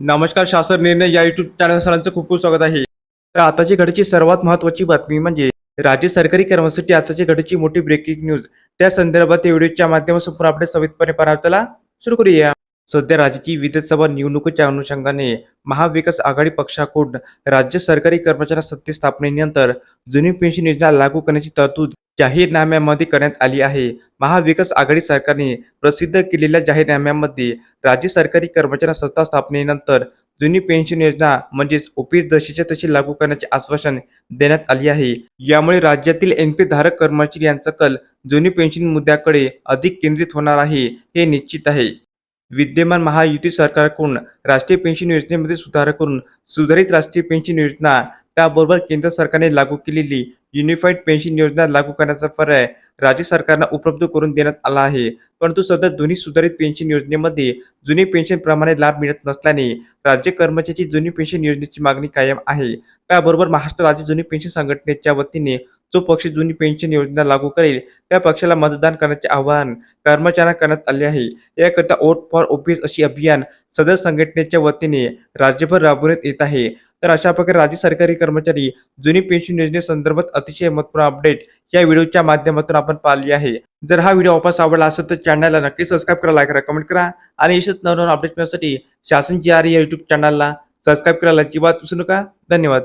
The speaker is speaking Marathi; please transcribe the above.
नमस्कार शासन निर्णय या युट्यूब चॅनल सरांचं खूप खूप स्वागत आहे. तर आताची घडीची सर्वात महत्त्वाची बातमी म्हणजे राज्य सरकारी कर्मचारी आताची घडीची मोठी ब्रेकिंग न्यूज त्या संदर्भात या व्हिडिओच्या माध्यमातून संपूर्ण आपल्या सविस्तरपणे पाहण्याला सुरू करूया. सध्या राज्याची विधानसभा निवडणुकीच्या अनुषंगाने महाविकास आघाडी पक्षाकडून राज्य सरकारी कर्मचारी सत्ते स्थापनेनंतर जुनी पेन्शन योजना लागू करण्याची तरतूद जाहीरनाम्यामध्ये करण्यात आली आहे. महाविकास आघाडी सरकारने प्रसिद्ध केलेल्या जाहीरनाम्यामध्ये राज्य सरकारी कर्मचारी सत्ता स्थापनेनंतर जुनी पेन्शन योजना म्हणजेच ओपीएस दशेच्या तशी लागू करण्याचे आश्वासन देण्यात आले आहे. यामुळे राज्यातील एनपी धारक कर्मचारी यांचा कल जुनी पेन्शन मुद्द्याकडे अधिक केंद्रित होणार आहे हे निश्चित आहे. विद्यमान महायुती सरकारकडून राष्ट्रीय पेन्शन योजनेमध्ये सुधारणा करून सुधारित राष्ट्रीय पेन्शन योजना त्याबरोबर केंद्र सरकारने लागू केलेली युनिफाईड पेन्शन योजना लागू करण्याचा पर्याय राज्य सरकारला उपलब्ध करून देण्यात आला आहे. परंतु सध्या दोन्ही सुधारित पेन्शन योजनेमध्ये जुनी पेन्शनप्रमाणे लाभ मिळत नसल्याने राज्य कर्मचाऱ्याची जुनी पेन्शन योजनेची मागणी कायम आहे. त्याबरोबर महाराष्ट्र राज्य जुनी पेन्शन संघटनेच्या वतीने जो पक्ष जुनी पेन्शन योजना लागू करेल त्या पक्षाला मतदान करण्याचे आवाहन कर्मचाऱ्यांना करण्यात आले आहे. याकरिता वोट फॉर ऑफिस अशी अभियान सदर संघटनेच्या वतीने राज्यभर राबवण्यात येत आहे. तर अशा प्रकारे राज्य सरकारी कर्मचारी जुनी पेन्शन योजनेसंदर्भात अतिशय महत्त्वपूर्ण अपडेट या व्हिडिओच्या माध्यमातून आपण पाहिली आहे. जर हा व्हिडिओ वापस आवडला असेल तर चॅनलला नक्की सबस्क्राईब करा लाईक करा कमेंट करा आणि असेच नवनवीन अपडेट मिळण्यासाठी शासन जी आर या युट्यूब चॅनलला सबस्क्राईब करायला अजिबात विसरू नका. धन्यवाद.